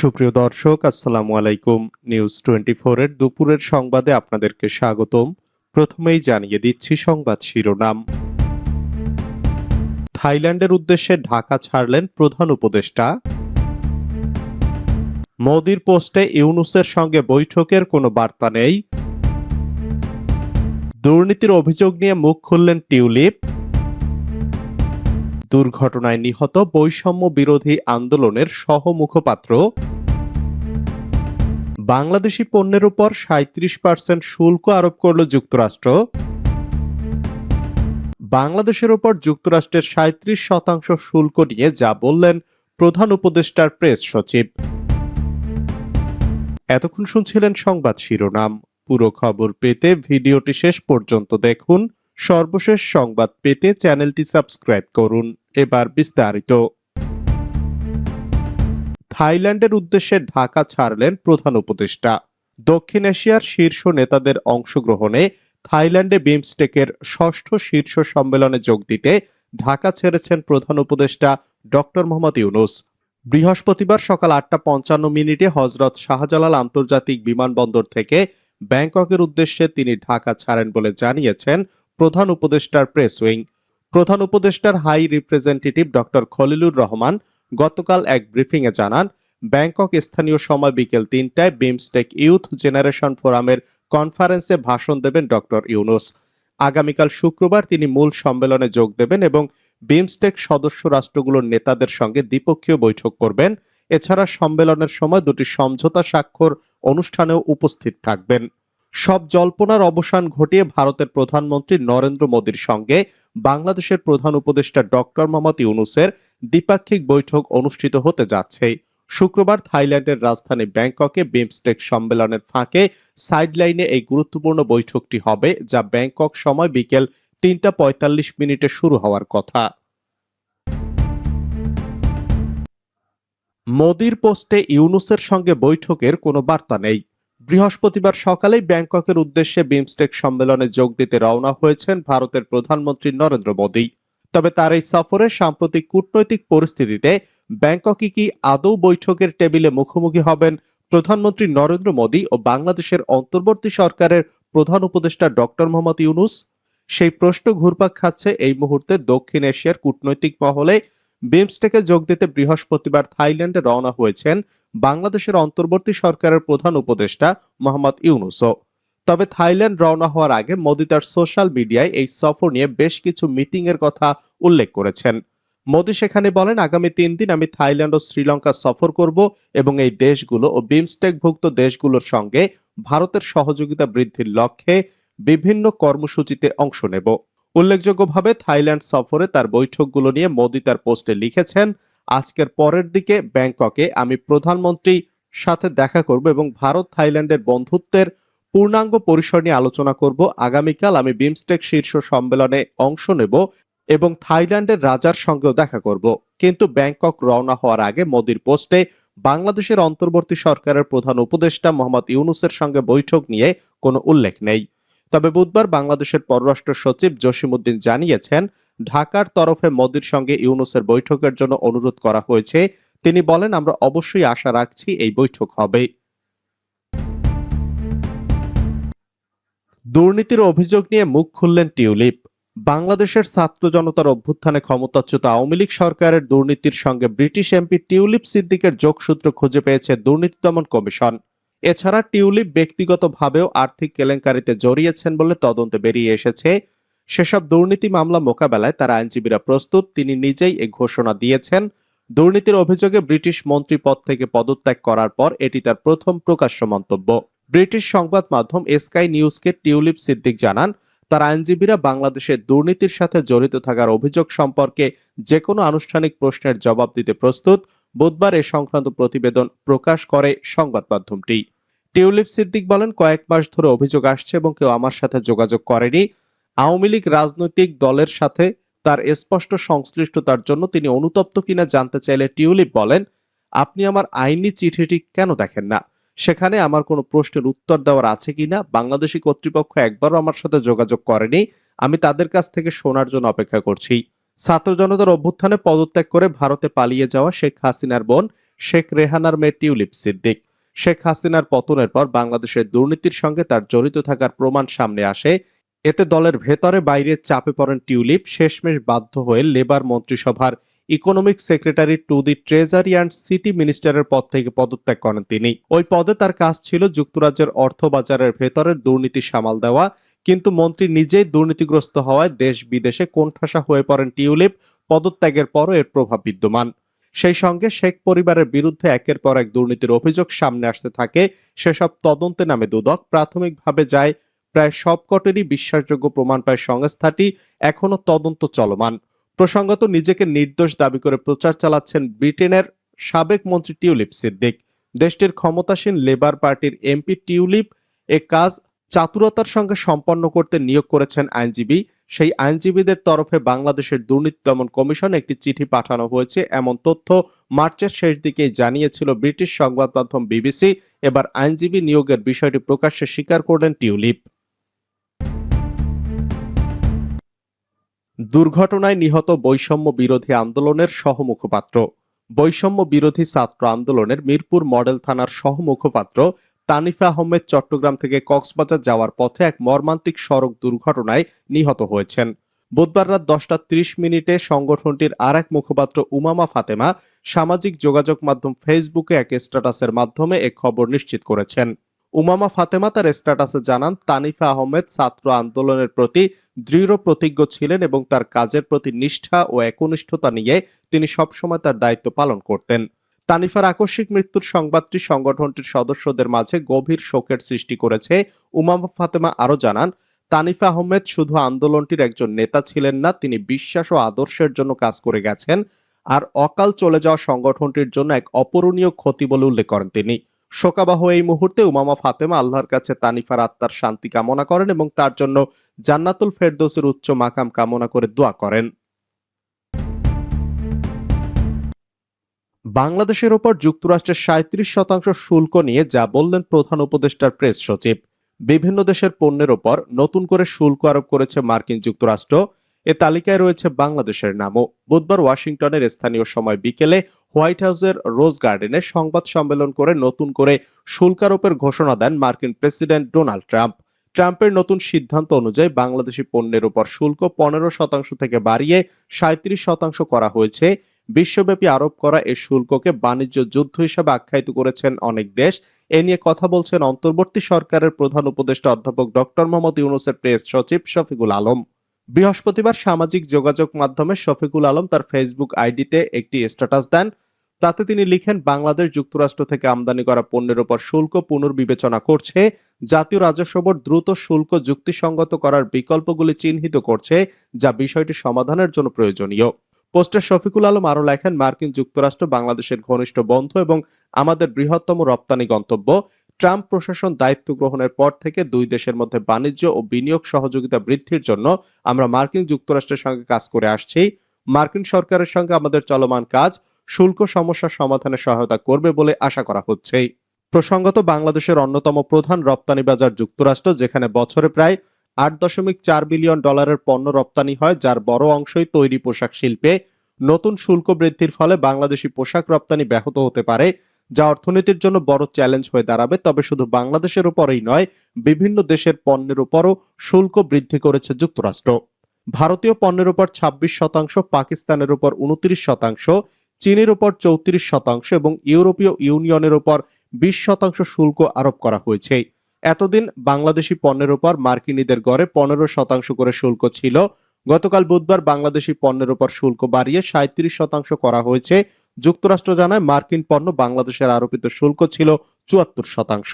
সুপ্রিয় দর্শক, আসসালামু আলাইকুম। নিউজ টোয়েন্টি এর দুপুরের সংবাদে আপনাদেরকে স্বাগতম। প্রথমেই জানিয়ে দিচ্ছি সংবাদ শিরোনাম। থাইল্যান্ডের উদ্দেশ্যে ঢাকা ছাড়লেন প্রধান উপদেষ্টা। মোদির পোস্টে ইউনুসের সঙ্গে বৈঠকের কোনো বার্তা নেই। দুর্নীতির অভিযোগ নিয়ে মুখ খুললেন টিউলিপ। দুর্ঘটনায় নিহত বৈষম্য বিরোধী আন্দোলনের সহ মুখপাত্র বাংলাদেশি পণ্যের উপর সাঁত্রিশ পার্সেন্ট শুল্ক আরোপ করল যুক্তরাষ্ট্র। বাংলাদেশের উপর যুক্তরাষ্ট্রের সাঁত্রিশ শতাংশ শুল্ক নিয়ে যা বললেন প্রধান উপদেষ্টার প্রেস সচিব। এতক্ষণ শুনছিলেন সংবাদ শিরোনাম। পুরো খবর পেতে ভিডিওটি শেষ পর্যন্ত দেখুন। সর্বশেষ সংবাদ পেতে চ্যানেলটি সাবস্ক্রাইব করুন। এবার বিস্তারিত। থাইল্যান্ডের উদ্দেশ্যে ঢাকা ছাড়লেন প্রধান উপদেষ্টা। দক্ষিণ এশিয়ার শীর্ষ নেতাদের অংশগ্রহণে থাইল্যান্ডে বিমস্টেকের ষষ্ঠ শীর্ষ সম্মেলনে যোগ দিতে ঢাকা ছেড়েছেন প্রধান উপদেষ্টা ডক্টর মোহাম্মদ ইউনুস। বৃহস্পতিবার সকাল আটটা পঞ্চান্ন মিনিটে হজরত শাহজালাল আন্তর্জাতিক বিমানবন্দর থেকে ব্যাংককের উদ্দেশ্যে তিনি ঢাকা ছাড়েন বলে জানিয়েছেন প্রধান উপদেষ্টার প্রেস উইং। প্রধান উপদেষ্টার high representative doctor Khalilur Rahman গতকাল এক ব্রিফিংয়ে জানান, ব্যাংকক স্থানীয় সময় বিকেল তিনটায় বিমস্টেক ইউথ জেনারেশন ফোরামের কনফারেন্সে ভাষণ দেবেন ডক্টর ইউনুস। আগামীকাল শুক্রবার তিনি মূল সম্মেলনে যোগ দেবেন এবং বিমস্টেক সদস্য রাষ্ট্রগুলোর নেতাদের সঙ্গে দ্বিপক্ষীয় বৈঠক করবেন। এছাড়া সম্মেলনের সময় দুটি সমঝোতা স্বাক্ষর অনুষ্ঠানেও উপস্থিত থাকবেন। সব জল্পনার অবসান ঘটিয়ে ভারতের প্রধানমন্ত্রী নরেন্দ্র মোদীর সঙ্গে বাংলাদেশের প্রধান উপদেষ্টা ডক্টর মোহাম্মদ ইউনুসের দ্বিপাক্ষিক বৈঠক অনুষ্ঠিত হতে যাচ্ছে। শুক্রবার থাইল্যান্ডের রাজধানী ব্যাংককে বিমস্টেক সম্মেলনের ফাঁকে সাইডলাইনে এই গুরুত্বপূর্ণ বৈঠকটি হবে, যা ব্যাংকক সময় বিকেল তিনটা পঁয়তাল্লিশ মিনিটে শুরু হওয়ার কথা। মোদির পোস্টে ইউনুসের সঙ্গে বৈঠকের কোনো বার্তা নেই। বৃহস্পতিবার সকালেই ব্যাংককের উদ্দেশ্যে বিমস্টেক সম্মেলনে যোগ দিতে রওনা হয়েছেন ভারতের প্রধানমন্ত্রী নরেন্দ্র মোদী। তবে তার এই সফরে সাম্প্রতিক কূটনৈতিক পরিস্থিতিতে ব্যাংককে কি আদৌ বৈঠকের টেবিলে মুখোমুখি হবেন প্রধানমন্ত্রী নরেন্দ্র মোদী ও বাংলাদেশের অন্তর্বর্তী সরকারের প্রধান উপদেষ্টা ডক্টর মোহাম্মদ ইউনুস? সেই প্রশ্ন ঘুরপাক খাচ্ছে এই মুহূর্তে দক্ষিণ এশিয়ার কূটনৈতিক মহলে বিমস্টেকে যোগ দিতে বৃহস্পতিবার থাইল্যান্ডে রওনা হয়েছেন বাংলাদেশের অন্তর্বর্তী সরকারের প্রধান উপদেষ্টা মোহাম্মদ ইউনুসও। তবে থাইল্যান্ড রওনা হওয়ার আগে মোদি তার সোশ্যাল মিডিয়ায় এই সফর নিয়ে বেশ কিছু মিটিং এর কথা উল্লেখ করেছেন। মোদি সেখানে বলেন, আগামী তিন দিন আমি থাইল্যান্ড ও শ্রীলঙ্কা সফর করব এবং এই দেশগুলো ও বিমস্টেকভুক্ত দেশগুলোর সঙ্গে ভারতের সহযোগিতা বৃদ্ধির লক্ষ্যে বিভিন্ন কর্মসূচিতে অংশ নেব। উল্লেখযোগ্যভাবে থাইল্যান্ড সফরে তার বৈঠকগুলো নিয়ে মোদি তার পোস্টে লিখেছেন, আজকের পরের দিকে ব্যাংককে আমি প্রধানমন্ত্রী সাথে দেখা করব এবং ভারত থাইল্যান্ডের বন্ধুত্বের পূর্ণাঙ্গ পরিসর নিয়ে আলোচনা করব। আগামীকাল আমি বিমস্টেক শীর্ষ সম্মেলনে অংশ নেব এবং থাইল্যান্ডের রাজার সঙ্গেও দেখা করব। কিন্তু ব্যাংকক রওনা হওয়ার আগে মোদির পোস্টে বাংলাদেশের অন্তর্বর্তী সরকারের প্রধান উপদেষ্টা মোহাম্মদ ইউনুসের সঙ্গে বৈঠক নিয়ে কোনো উল্লেখ নেই। তবে বুধবার বাংলাদেশের পররাষ্ট্র সচিব জসিমউদ্দিন জানিয়েছেন, ঢাকার তরফে মোদির সঙ্গে ইউনুসের বৈঠকের জন্য অনুরোধ করা হয়েছে। তিনি বলেন, আমরা অবশ্যই আশা রাখছি এই বৈঠক হবে। দুর্নীতির অভিযোগ নিয়ে মুখ খুললেন টিউলিপ। বাংলাদেশের ছাত্র জনতার অভ্যুত্থানে ক্ষমতাচ্যুত আওয়ামী লীগ সরকারের দুর্নীতির সঙ্গে ব্রিটিশ এমপি টিউলিপ সিদ্দিকের যোগসূত্র খুঁজে পেয়েছে দুর্নীতি দমন কমিশন। এছাড়া টিউলিপ ব্যক্তিগতভাবেও আর্থিক কেলেঙ্কারিতে জড়িয়েছেন বলে তদন্তে বেরিয়ে এসেছে। সেসব দুর্নীতি মামলা মোকাবেলায় তার আইনজীবীরা প্রস্তুত। তিনি নিজেই এ ঘোষণা দিয়েছেন। দুর্নীতির অভিযোগে ব্রিটিশ মন্ত্রী পদ থেকে পদত্যাগ করার পর এটি তার প্রথম প্রকাশ্য মন্তব্য। ব্রিটিশ সংবাদ মাধ্যম এসকাই নিউজকে টিউলিপ সিদ্দিক জানান তার আইনজীবীরা বাংলাদেশে দুর্নীতির সাথে জড়িত থাকার অভিযোগ সম্পর্কে যে কোনো আনুষ্ঠানিক প্রশ্নের জবাব দিতে প্রস্তুত। বুধবার এ সংক্রান্ত প্রতিবেদন প্রকাশ করে সংবাদ মাধ্যমটি। টিউলিপ সিদ্দিক বলেন, কয়েক মাস ধরে অভিযোগ আসছে এবং কেউ আমার সাথে যোগাযোগ করেনি। আওয়ামী লীগ রাজনৈতিক দলের সাথে তার স্পষ্ট সংশ্লিষ্টতার জন্য তিনি অনুতপ্ত কিনা জানতে চাইলে টিউলিপ বলেন, আপনি আমার আইনি চিঠিটি কেন দেখেন না? সেখানে আমার কোনো প্রশ্নের উত্তর দেওয়ার আছে কিনা? বাংলাদেশি কর্তৃপক্ষ একবারও আমার সাথে যোগাযোগ করেনি। আমি তাদের কাছ থেকে শোনার জন্য অপেক্ষা করছি। ছাত্র জনতার অভ্যুত্থানে পদত্যাগ করে ভারতে পালিয়ে যাওয়া শেখ হাসিনার বোন শেখ রেহানার মেয়ে টিউলিপ সিদ্দিক। শেখ হাসিনার পতনের পর বাংলাদেশের দুর্নীতির সঙ্গে তার জড়িত থাকার প্রমাণ সামনে আসে। এতে দলের ভেতরে বাইরে চাপে পড়েন টিউলিপ। শেষমেশ বাধ্য হয়ে লেবার মন্ত্রিসভার economic secretary to the treasury and city মিনিস্টারের পদ থেকে পদত্যাগ করেন তিনি। ওই পদে তার কাজ ছিল যুক্তরাজ্যের অর্থ বাজারের ভেতরের দুর্নীতি সামাল দেওয়া, কিন্তু মন্ত্রী নিজেই দুর্নীতিগ্রস্ত হওয়ায় দেশ বিদেশে কোণঠাসা হয়ে পড়েন টিউলিপ, পদত্যাগের পরও এর প্রভাব বিদ্যমান। সেই সঙ্গে শেখ পরিবারের বিরুদ্ধে একের পর এক দুর্নীতির অভিযোগ সামনে আসতে থাকে, সেসব তদন্তে নামে দুদক। প্রাথমিকভাবে যায়, প্রায় সবকটেরই বিশ্বাসযোগ্য প্রমাণ পায় সংস্থাটি, এখনও তদন্ত চলমান। প্রসঙ্গত নিজেকে নির্দোষ দাবি করে প্রচার চালাচ্ছেন ব্রিটেনের সাবেক মন্ত্রী টিউলিপ সিদ্দিক। দেশটির ক্ষমতাসীন লেবার পার্টির এমপি টিউলিপ এ কাজ চাতুরতার সঙ্গে সম্পন্ন করতে নিয়োগ করেছেন আইনজীবী। সেই আইনজীবীদের তরফে বাংলাদেশের দুর্নীতি দমন কমিশন একটি চিঠি পাঠানো হয়েছে। এমন তথ্য মার্চের শেষ দিকেই জানিয়েছিল ব্রিটিশ সংবাদ মাধ্যম বিবিসি। এবার আইনজীবী নিয়োগের বিষয়টি প্রকাশ্যে স্বীকার করলেন টিউলিপ। দুর্ঘটনায় নিহত বৈষম্য বিরোধী আন্দোলনের সহমুখপাত্র। বৈষম্য বিরোধী ছাত্র আন্দোলনের মিরপুর মডেল থানার সহমুখপাত্র তানিফা আহমেদ চট্টগ্রাম থেকে কক্সবাজার যাওয়ার পথে এক মর্মান্তিক সড়ক দুর্ঘটনায় নিহত হয়েছেন। বুধবার রাত দশটা ত্রিশ মিনিটে সংগঠনটির আর এক মুখপাত্র উমামা ফাতেমা সামাজিক যোগাযোগ মাধ্যম ফেসবুকে এক স্ট্যাটাসের মাধ্যমে এ খবর নিশ্চিত করেছেন। উমামা ফাতেমা তার স্ট্যাটাসে জানান, তানিফা আহমেদ ছাত্র আন্দোলনের প্রতি দৃঢ় প্রতিজ্ঞ ছিলেন এবং তার কাজের প্রতি নিষ্ঠা ও একনিষ্ঠতা নিয়ে তিনি সবসময় তার দায়িত্ব পালন করতেন। তানিফার আকস্মিক মৃত্যুর সংবাদটি সংগঠনটির সদস্যদের মাঝে গভীর শোকের সৃষ্টি করেছে, উমামা ফাতেমা আরও জানান, তানিফা আহমেদ শুধু আন্দোলনটির একজন নেতা ছিলেন না, তিনি বিশ্বাস ও আদর্শের জন্য কাজ করে গেছেন, আর অকাল চলে যাওয়া সংগঠনটির জন্য এক অপূরণীয় ক্ষতি বলে উল্লেখ করেন তিনি। শোকাবাহ এই মুহূর্তে উমামা ফাতেমা আল্লাহর কাছে তানিফার আত্মার শান্তি কামনা করেন এবং তার জন্য জান্নাতুল ফেরদৌসের উচ্চ মাকাম কামনা করে দোয়া করেন। বাংলাদেশের ওপর যুক্তরাষ্ট্রের সাঁত্রিশ শতাংশ শুল্ক নিয়ে যা বললেন প্রধান উপদেষ্টার প্রেস সচিব। বিভিন্ন দেশের পণ্যের ওপর নতুন করে শুল্ক আরোপ করেছে মার্কিন যুক্তরাষ্ট্র। এ তালিকায় রয়েছে বাংলাদেশের নামও। বুধবার ওয়াশিংটনের স্থানীয় সময় বিকেলে হোয়াইট হাউসের রোজ গার্ডেনে সংবাদ সম্মেলন করে নতুন করে শুল্কারোপের ঘোষণা দেন মার্কিন প্রেসিডেন্ট ডোনাল্ড ট্রাম্প। ট্রাম্পের নতুন সিদ্ধান্ত অনুযায়ী বাংলাদেশি পণ্যের উপর শুল্ক পনেরো শতাংশ থেকে বাড়িয়ে সাঁত্রিশ শতাংশ করা হয়েছে। বিশ্বব্যাপী আরোপ করা এই শুল্ককে বাণিজ্য যুদ্ধ হিসেবে আখ্যায়িত করেছেন অনেক দেশ। এ নিয়ে কথা বলছেন অন্তর্বর্তী সরকারের প্রধান উপদেষ্টা অধ্যাপক ডক্টর মোহাম্মদ ইউনুসের প্রেস সচিব শফিকুল আলম। বৃহস্পতিবার সামাজিক যোগাযোগ মাধ্যমে শফিকুল আলম তার ফেসবুক আইডিতে একটি স্ট্যাটাস দেন। তাতে তিনি লিখেন, বাংলাদেশ যুক্তরাষ্ট্র থেকে আমদানি করা পণ্যের উপর শুল্ক পুনর্বিবেচনা করছে। জাতীয় রাজস্ব বোর্ড দ্রুত শুল্ক যুক্তিসঙ্গত করার বিকল্পগুলি চিহ্নিত করছে, যা বিষয়টি সমাধানের জন্য প্রয়োজনীয়। পোস্টে শফিকুল আলম আরও লেখেন, মার্কিন যুক্তরাষ্ট্র বাংলাদেশের ঘনিষ্ঠ বন্ধু এবং আমাদের বৃহত্তম রপ্তানি গন্তব্য। ট্রাম্প প্রশাসন দায়িত্ব গ্রহণের পর থেকে দুই দেশের মধ্যে বাণিজ্য ও বিনিয়োগ সহযোগিতা বৃদ্ধির জন্য আমরা মার্কিন যুক্তরাষ্ট্রের সঙ্গে কাজ করে আসছি। মার্কিন সরকারের সঙ্গে আমাদের চলমান কাজ শুল্ক সমস্যা সমাধানে সহায়তা করবে বলে আশা করা হচ্ছে। প্রসঙ্গত বাংলাদেশের অন্যতম প্রধান রপ্তানি বাজার যুক্তরাষ্ট্র, যেখানে বছরে প্রায় আট দশমিক চার বিলিয়ন ডলারের পণ্য রপ্তানি হয়, যার বড় অংশই তৈরি পোশাক শিল্পে। নতুন শুল্ক বৃদ্ধির ফলে বাংলাদেশি পোশাক রপ্তানি ব্যাহত হতে পারে। যা অর্থনীতির জন্য বড় চ্যালেঞ্জ হয়ে দাঁড়াবে, তবে শুধু বাংলাদেশের উপরেই নয়, বিভিন্ন দেশের পণ্যের উপরও শুল্ক বৃদ্ধি করেছে যুক্তরাষ্ট্র। ভারতীয় পণ্যের উপর ছাব্বিশ শতাংশ, পাকিস্তানের উপর উনত্রিশ শতাংশ, চীনের উপর চৌত্রিশ শতাংশ এবং ইউরোপীয় ইউনিয়নের উপর বিশ শতাংশ শুল্ক আরোপ করা হয়েছে। এতদিন বাংলাদেশি পণ্যের উপর মার্কিনীদের গড়ে পনেরো শতাংশ করে শুল্ক ছিল গতকাল বুধবার বাংলাদেশি পণ্যের ওপর শুল্ক বাড়িয়ে সাঁত্রিশ শতাংশ করা হয়েছে। যুক্তরাষ্ট্র জানায় মার্কিন পণ্য বাংলাদেশের আরোপিত শুল্ক ছিল চুয়াত্তর শতাংশ।